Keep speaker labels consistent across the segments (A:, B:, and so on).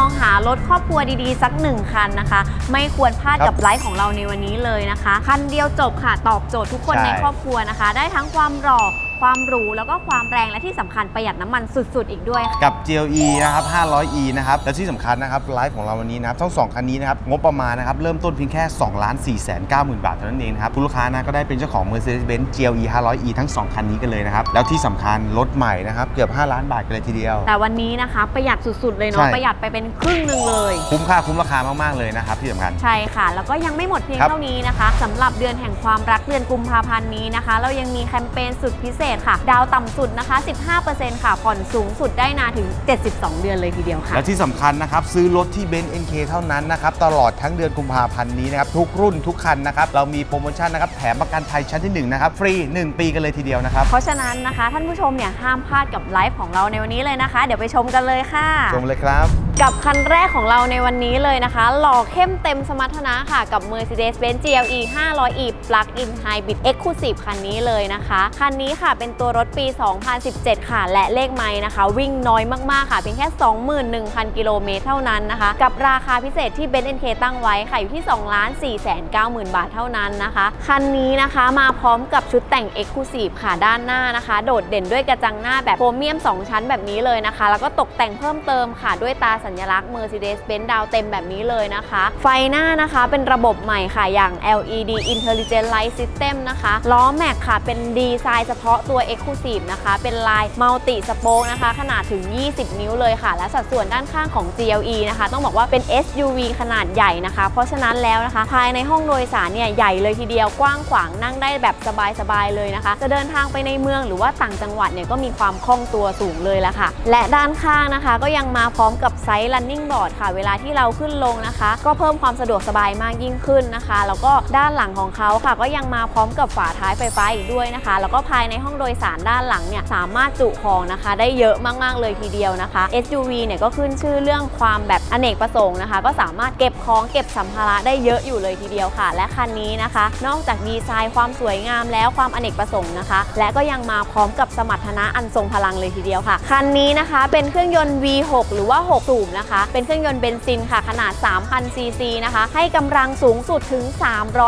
A: องหารถครอบครัวดีๆ สักหนึ่งคันนะคะ ไม่ควรพลาด
B: ครับ
A: กับไลฟ์ของเราในวันนี้เลยนะคะ คันเดียวจบค่ะตอบโจทย์ทุกคน
B: ใช่
A: ในครอบครัวนะคะ ได้ทั้งความหล่อ ความหรูแล้วก็ความแรงและที่สำคัญประหยัดน้ำมันสุดๆ อีกด้วยค่ะ
B: กับ GLE นะครับ 500E นะครับ และที่สำคัญนะครับ ไลฟ์ของเราวันนี้นะครับ ทั้ง2คันนี้นะครับ งบประมาณนะครับ เริ่มต้นเพียงแค่2ล้าน4แสน9หมื่นบาทเท่านั้นเองนะครับ คุณลูกค้านะก็ได้เป็นเจ้าของ Mercedes-Benz GLE 500E ทั้ง 2 คันนี้กันเลยนะครับ แล้วที่สำคัญรถใหม่นะครับ เกือบ 5 ล้านบาทกันเลยทีเดียว
A: แต่วันนี้นะคะ ประหยัดสุดๆ เลยเนาะ
B: ใช่
A: ประหยัดไปเป็นครึ่งหนึ่งเลย
B: คุ้มค่าคุ้มราคามากๆเลยนะครับที่สำคัญ
A: ใช่ค่ะ แล้วก็ยังไม่หมดเพียง
B: ครับ
A: เท่านี้นะคะสำหรับเดือนแห่งความรักเดือนกุมภาพันธ์นี้นะคะ เรายังมีแคมเปญสุดพิเศษค่ะ ดาวต่ำสุดนะคะ 15%ค่ะ ผ่อนสูงสุดได้นานถึง 72 เดือนเลยทีเดียวค่ะ
B: และที่สำคัญนะครับ ซื้อรถที่เบนซ์ NK เท่านั้นนะครับ ตลอดทั้งเดือนกุมภาพันธ์นี้นะครับ ทุกรุ่นทุกคันนะครับ เรามีโปรโมชั่นนะครับ แถมประกันภัยชั้นที่ 1 นะครับ ฟรี 1 ปีกันเลยทีเดียวนะครับ
A: เพราะฉะนั้นนะคะ ท่านผู้ชมเนี่ยห้ามพลาดกับไลฟ์ของเราในวันนี้เลยนะคะ เดี๋ยวไปชมกันเลยค่ะ
B: ชมเลยครับ
A: กับคันแรกของเราในวันนี้เลยนะคะ หล่อเข้มเต็มสมรรถนะค่ะ กับ Mercedes-Benz GLE 500e Plug-in Hybrid Exclusive คันนี้เลยนะคะ คันนี้ค่ะเป็นตัวรถปี 2017 ค่ะ และเลขไม้นะคะ วิ่งน้อยมาก ๆ ค่ะ เพียงแค่ 21,000 กิโลเมตรเท่านั้นนะคะ กับราคาพิเศษที่ Benz NK ตั้งไว้ค่ะอยู่ที่ 2 4 9 0 0 0 0บาทเท่านั้นนะคะ คันนี้นะคะมาพร้อมกับชุดแต่ง Exclusive ค่ะด้านหน้านะคะ โดดเด่นด้วยกระจังหน้าแบบโครเมียม 2 ชั้นแบบนี้เลยนะคะ แล้วก็ตกแต่งเพิ่มเติมค่ะด้วยตาสญลักษณ์ Mercedes-Benz ดาวเต็มแบบนี้เลยนะคะ ไฟหน้านะคะเป็นระบบใหม่ค่ะอย่าง LED Intelligent Light System นะคะล้อแม็กค่ะเป็นดีไซน์เฉพาะตัว Exclusive นะคะ เป็นลายมัลติสโป k นะคะ ขนาดถึง 20 นิ้วเลยค่ะ และสัดส่วนด้านข้างของ GLE นะคะ ต้องบอกว่าเป็น SUV ขนาดใหญ่นะคะ เพราะฉะนั้นแล้วนะคะ ภายในห้องโดยสารเนี่ยใหญ่เลยทีเดียวกว้างขวางนั่งได้แบบสบายๆเลยนะคะ จะเดินทางไปในเมืองหรือว่าต่างจังหวัดเนี่ยก็มีความคล่องตัวสูงเลยละค่ะ และด้านข้างนะคะ ก็ยังมาพร้อมกับไซ running board ค่ะ เวลาที่เราขึ้นลงนะคะ ก็เพิ่มความสะดวกสบายมากยิ่งขึ้นนะคะ แล้วก็ด้านหลังของเขาค่ะ ก็ยังมาพร้อมกับฝาท้ายไฟฟ้าอีกด้วยนะคะ แล้วก็ภายในห้องโดยสารด้านหลังเนี่ยสามารถจุของนะคะ ได้เยอะมากๆเลยทีเดียวนะคะ SUV เนี่ยก็ขึ้นชื่อเรื่องความแบบอเนกประสงค์นะคะ ก็สามารถเก็บของเก็บสัมภาระได้เยอะอยู่เลยทีเดียวค่ะ และคันนี้นะคะ นอกจากดีไซน์ความสวยงามแล้วความอเนกประสงค์นะคะ และก็ยังมาพร้อมกับสมรรถนะอันทรงพลังเลยทีเดียวค่ะคันนี้นะคะ เป็นเครื่องยนต์ V6 หรือว่า6สูบนะคะ เป็นเครื่องยนต์เบนซินค่ะขนาด 3,000 ซีซีนะคะ ให้กำลังสูงสุดถึง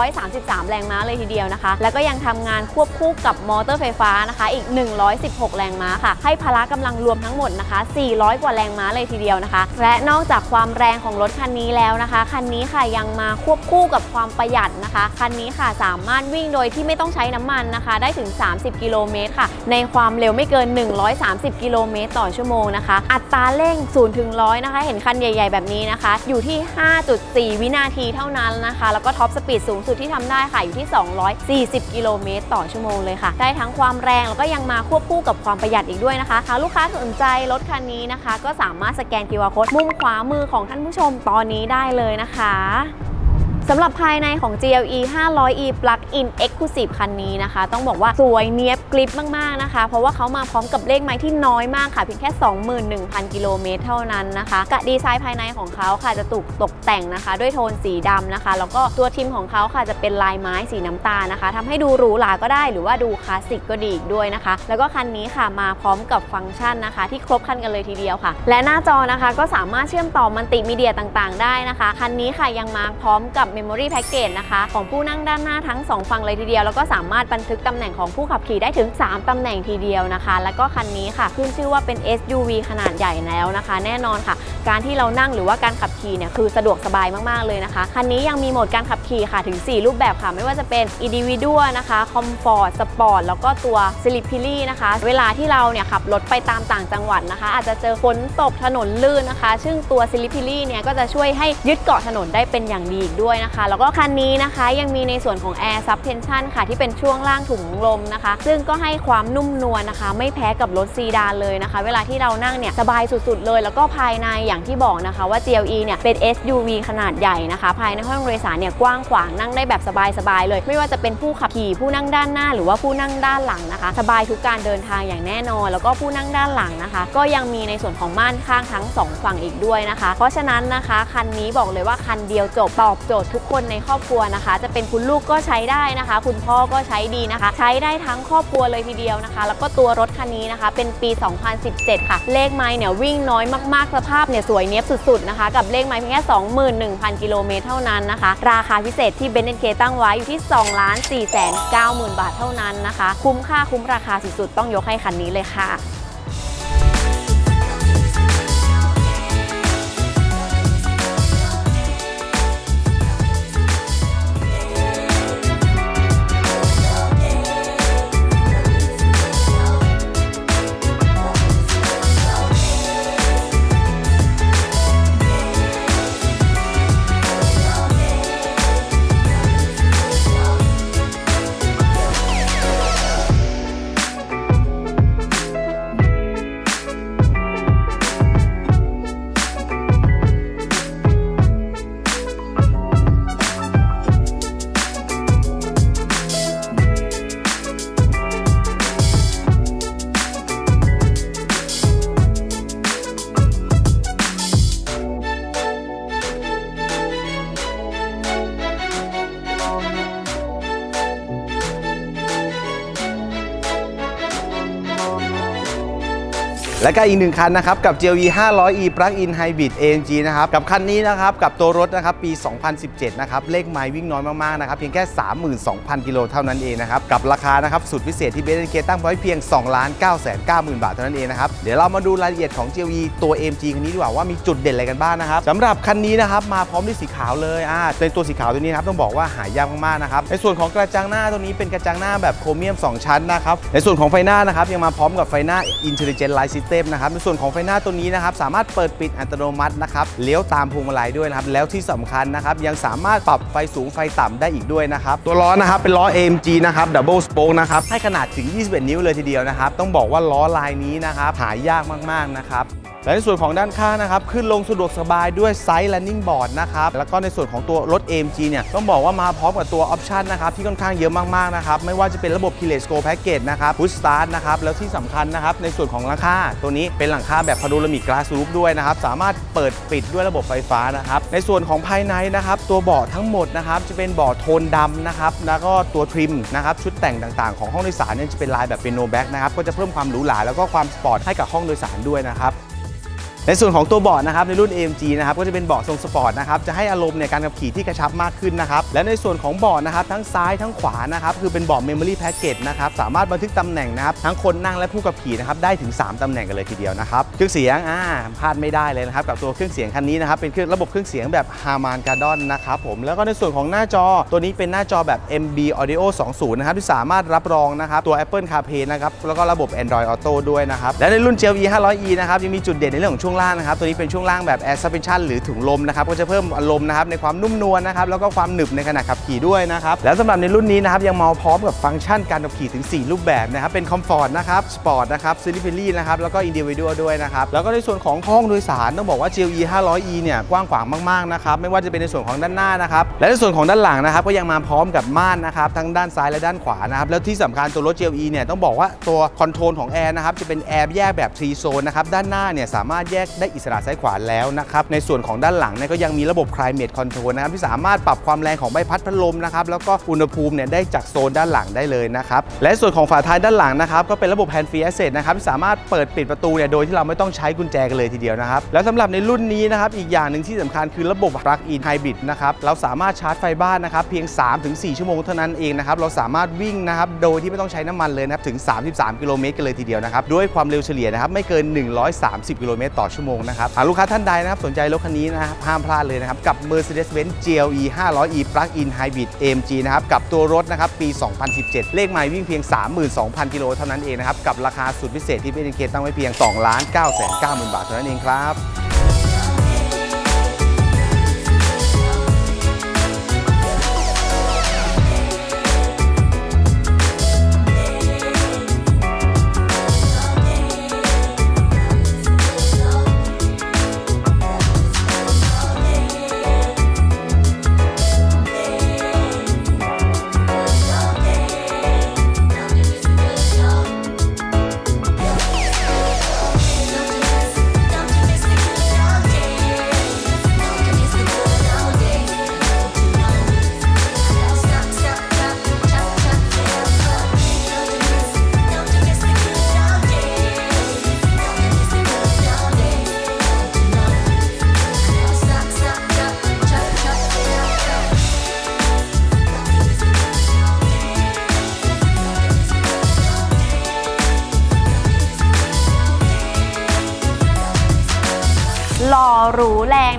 A: 333 แรงม้าเลยทีเดียวนะคะ แล้วก็ยังทำงานควบคู่กับมอเตอร์ไฟฟ้านะคะ อีก 116 แรงม้าค่ะ ให้พละกำลังรวมทั้งหมดนะคะ 400 กว่าแรงม้าเลยทีเดียวนะคะ และนอกจากความแรงของรถคันนี้แล้วนะคะ คันนี้ค่ะยังมาควบคู่กับความประหยัดนะคะ คันนี้ค่ะสามารถวิ่งโดยที่ไม่ต้องใช้น้ำมันนะคะ ได้ถึง 30 กิโลเมตรค่ะ ในความเร็วไม่เกิน 130 กิโลเมตรต่อชั่วโมงนะคะ อัตราเร่ง0ถึง100นะคะ เห็นคันใหญ่ ๆ แบบนี้นะคะ อยู่ที่ 5.4 วินาทีเท่านั้นนะคะ แล้วก็ท็อปสปีดสูงสุดที่ทำได้ค่ะ อยู่ที่ 240 กิโลเมตรต่อชั่วโมงเลยค่ะ ได้ทั้งความแรงแล้วก็ยังมาควบคู่กับความประหยัดอีกด้วยนะคะหากลูกค้าสนใจรถคันนี้นะคะ ก็สามารถสแกน QR Code มุมขวามือของท่านผู้ชมตอนนี้ได้เลยนะคะ สำหรับภายในของ GLE 500e Plug-in Exclusive คันนี้นะคะ ต้องบอกว่าสวยเนียบกริบมากๆนะคะ เพราะว่าเขามาพร้อมกับเลขไม้ที่น้อยมากค่ะ เพียงแค่ 21,000 กิโลเมตรเท่านั้นนะคะกะดีไซน์ภายในของเขาค่ะจะถูกตกแต่งนะคะ ด้วยโทนสีดำนะคะ แล้วก็ตัวทิมของเขาค่ะจะเป็นลายไม้สีน้ำตาลนะคะทำให้ดูหรูหราก็ได้หรือว่าดูคลาสสิกก็ดีอีกด้วยนะคะ แล้วก็คันนี้ค่ะมาพร้อมกับฟังก์ชันนะคะ ที่ครบครันกันเลยทีเดียวค่ะ และหน้าจอนะคะก็สามารถเชื่อมต่อมัลติมีเดียต่างๆ ได้นะคะคันนี้ค่ะยังมาพร้อมกับ Memory Package นะคะ ของผู้นั่งด้านหน้าทั้ง 2 ฝั่งเลยทีเดียว แล้วก็สามารถบันทึกตำแหน่งของผู้ขับขี่ได้ถึง 3 ตำแหน่งทีเดียวนะคะ แล้วก็คันนี้ค่ะ ขึ้นชื่อว่าเป็น SUV ขนาดใหญ่แล้วนะคะ แน่นอนค่ะ การที่เรานั่งหรือว่าการขับขี่เนี่ยคือสะดวกสบายมากๆเลยนะคะคันนี้ยังมีโหมดการขับ ขี่ค่ะถึง 4 รูปแบบค่ะ ไม่ว่าจะเป็น Individual นะคะ Comfort Sport แล้วก็ตัว Slip i l y นะคะ เวลาที่เราเนี่ยขับรถไปตามต่างจังหวัดนะคะ อาจจะเจอฝนตกถนนลื่นนะคะ ซึ่งตัว Slip i l y เนี่ยก็จะช่วยให้ยึดเกาะถนนได้เป็นอย่างดีอีกด้วยนะคะ แล้วก็คันนี้นะคะยังมีในส่วนของ Air Suspension ค่ะ ที่เป็นช่วงล่างถุงลมนะคะ ซึ่งก็ให้ความนุ่มนวลนะคะ ไม่แพ้กับรถซีดานเลยนะคะ เวลาที่เรานั่งเนี่ยสบายสุดๆ เลย แล้วก็ภายในอย่างที่บอกนะคะว่า GLE เนี่ยเป็น SUV ขนาดใหญ่นะคะ ภายในห้องโดยสารเนี่ยกว้างขวางนั่งได้แบบสบายๆเลย ไม่ว่าจะเป็นผู้ขับขี่ผู้นั่งด้านหน้า หรือว่าผู้นั่งด้านหลังนะคะ สบายทุกการเดินทางอย่างแน่นอน แล้วก็ผู้นั่งด้านหลังนะคะ ก็ยังมีในส่วนของม่านข้างทั้งสองฝั่งอีกด้วยนะคะ เพราะฉะนั้นนะคะ คันนี้บอกเลยว่าคันเดียวจบตอบโจทย์ทุกคนในครอบครัวนะคะ จะเป็นคุณลูกก็ใช้ได้นะคะ คุณพ่อก็ใช้ดีนะคะ ใช้ได้ทั้งครอบครัวเลยทีเดียวนะคะ แล้วก็ตัวรถคันนี้นะคะ เป็นปี 2017 ค่ะ เลขไม้เนี่ยวิ่งน้อยมากๆสภาพเนี่ยสวยเนี้ยบสุดๆนะคะ กับเลขไม้เพียงแค่21,000 กิโลเมตรเท่านั้นนะคะ ราคาพิเศษที่เบนเนนเคตั้งไว้อยู่ที่2ล้าน4 9 0 0 0 บาทเท่านั้นนะคะ คุ้มค่าคุ้มราคาสุดๆ ต้องยกให้คันนี้เลยค่ะ
B: และก็อีกหนึ่งคันนะครับกับ GLE 500e Plug-in Hybrid AMG นะครับกับคันนี้นะครับกับตัวรถนะครับปี 2017 นะครับเลขไมล์วิ่งน้อยมากๆนะครับเพียงแค่ 32,000 กิโลเท่านั้นเองนะครับกับราคานะครับสุดพิเศษที่เบนเคตั้งไว้เพียง 2 9 9 0 0 0 0 บาทเท่านั้นเองนะครับเดี๋ยวเรามาดูรายละเอียดของ GLE ตัว AMG คันนี้ดีกว่าว่ามีจุดเด่นอะไรกันบ้างนะครับสำหรับคันนี้นะครับมาพร้อมด้วยสีขาวเลยอ่าในตัวสีขาวตัวนี้นะครับต้องบอกว่าหายากมากๆนะครับในส่วนของกระจังหน้าตัวนี้เป็นกระจังหน้าแบบโครเมียม 2 ชั้นนะครับในส่วนของไฟหน้านะครับยังมาพร้อมกับไฟหน้า Intelligent Light System นะครับในส่วนของไฟหน้าตัวนี้นะครับสามารถเปิดปิดอัตโนมัตินะครับเลี้ยวตามพวงมาลัยด้วยนะครับแล้วที่สำคัญนะครับยังสามารถปรับไฟสูงไฟต่ำได้อีกด้วยนะครับตัวล้อนะครับเป็นล้อ AMG นะครับ Double Spoke นะครับให้ขนาดถึง 21 นิ้วเลยทีเดียวนะครับต้องบอกว่าล้อลายนี้นะครับหายากมากๆนะครับ และในส่วนของด้านข้างนะครับขึ้นลงสะดวกสบายด้วยไซส์ landing board นะครับแล้วก็ในส่วนของตัวรถ AMG เนี่ยต้องบอกว่ามาพร้อมกับตัวออปชันนะครับที่ค่อนข้างเยอะมากๆนะครับไม่ว่าจะเป็นระบบ Keyless Go Package นะครับ Push Start นะครับแล้วที่สำคัญนะครับในส่วนของหลังคาตัวนี้เป็นหลังคาแบบพาโนรามิก Glass Roof ด้วยนะครับสามารถเปิดปิดด้วยระบบไฟฟ้านะครับในส่วนของภายในนะครับตัวเบาะทั้งหมดนะครับจะเป็นเบาะโทนดำนะครับแล้วก็ตัวทริมนะครับชุดแต่งต่างๆ ของห้องโดยสารเนี่ยจะเป็นลายแบบเป็นโนแบ็กนะครับก็จะเพิ่มความหรูหราแล้วก็ความสปอร์ตให้กับห้องโดยสารด้วยนะครับ ในส่วนของตัวเบาะนะครับในรุ่น AMG นะครับก็จะเป็นเบาะทรงสปอร์ตนะครับจะให้อารมณ์ในการขับขี่ที่กระชับมากขึ้นนะครับและในส่วนของเบาะนะครับทั้งซ้ายทั้งขวานะครับคือเป็นเบาะ Memory Package นะครับสามารถบันทึกตำแหน่งนะครับทั้งคนนั่งและผู้ขับขี่นะครับได้ถึง 3ตำแหน่งกันเลยทีเดียวนะครับเครื่องเสียงอ่าพลาดไม่ได้เลยนะครับกับตัวเครื่องเสียงคันนี้นะครับเป็นเครื่องระบบเครื่องเสียงแบบ Harman Kardon นะครับผมแล้วก็ในส่วนของหน้าจอตัวนี้เป็นหน้าจอแบบ MB Audio 20 นะครับที่สามารถรับรองนะครับตัว Apple CarPlay นะครับแล้วก็ระบบ Android Auto ด้วยนะครับและในรุ่น GLE 500e นะครับยังมีจุดเด่นในเรื่องของช่วงล่างนะครับ ตัวนี้เป็นช่วงล่างแบบ Air Suspension หรือถุงลมนะครับ ก็จะเพิ่มอารมณ์นะครับในความนุ่มนวลนะครับ แล้วก็ความหนึบในขณะขับขี่ด้วยนะครับ แล้วสำหรับในรุ่นนี้นะครับยังมาพร้อมกับฟังก์ชันการขับขี่ถึง 4 รูปแบบนะครับ เป็น Comfort นะครับสปอร์ตนะครับซิลิเ y นะครับ แล้วก็ Individual ด้วยนะครับ แล้วก็ในส่วนของห้องโดยสารต้องบอกว่า GLE 500e เนี่ยกว้างขวางมากๆนะครับ ไม่ว่าจะเป็นในส่วนของด้านหน้านะครับ และในส่วนของด้านหลังนะครับ ก็ยังมาพร้อมกับม่านนะครับ ทั้งด้านซ้ายและด้านขวานะครับ แล้วที่สำคัญตัวรถ GLE เนี่ยต้องบอกว่าตัวคอนโทรลของแอร์นะครับจะเป็นแอร์แยกแบบ3โซนนะครับด้านหน้าเนี่ยสามารถแยกได้อิสระซ้ายขวาแล้วนะครับ ในส่วนของด้านหลังเนี่ยก็ยังมีระบบ Climate Control นะครับที่สามารถปรับความแรงของใบพัดพัดลมนะครับแล้วก็อุณหภูมิเนี่ยได้จากโซนด้านหลังได้เลยนะครับและส่วนของฝาท้ายด้านหลังนะครับก็เป็นระบบ Hand Free Access นะครับที่สามารถเปิดปิดประตูเนี่ยโดยที่เราไม่ต้องใช้กุญแจกันเลยทีเดียวนะครับแล้วสำหรับในรุ่นนี้นะครับอีกอย่างหนึ่งที่สำคัญคือระบบ Plug-in Hybrid นะครับเราสามารถชาร์จไฟบ้านนะครับเพียง 3-4 ชั่วโมงเท่านั้นเองนะครับเราสามารถวิ่งนะครับโดยที่ไม่ต้องใช้น้ำมันเลยนะครับถึง 33 กิโลเมตรกันเลยทีเดียวนะครับด้วยความเร็วเฉลี่ยนะครับไม่เกิน 130 กิโลเมตรต่อชั่วโมงนะครับหากลูกค้าท่านใดนะครับสนใจรถคันนี้นะครับห้ามพลาดเลยนะครับ กับ Mercedes-Benz GLE 500e Plug-in Hybrid AMG นะครับ กับตัวรถนะครับปี 2017 เลขไมล์วิ่งเพียง 32,000 กิโลเท่านั้นเองนะครับ กับราคาสุดพิเศษที่เป็นเคตั้งไว้เพียง2ล้าน9 9 0 0 0 0 บาทเท่านั้นเองครับ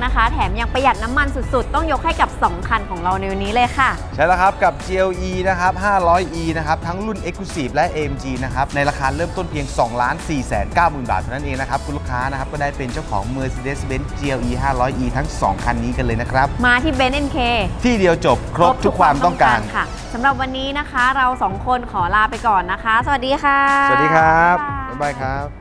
A: นะคะ แถมยังประหยัดน้ำมันสุดๆ ต้องยกให้กับ 2 คันของเราในวันนี้เลยค่ะ
B: ใช่แล้วครับกับ GLE นะครับ 500e นะครับ ทั้งรุ่น Exclusive และ AMG นะครับ ในราคาเริ่มต้นเพียง 2 4 9 0 0 0 0บาทเท่านั้นเองนะครับ คุณลูกค้านะครับ ก็ได้เป็นเจ้าของ Mercedes-Benz GLE 500e ทั้ง 2 คันนี้กันเลยนะครับ
A: มาที่ b e n NK
B: ที่เดียวจบครบทุกความต้องการ
A: ค่ะสำหรับวันนี้นะคะ เราสองคนขอลาไปก่อนนะคะ สวัสดีค่ะ
B: สวัสดีครับ
A: บ๊า
B: บ๊ายย
A: บา
B: บายยครับ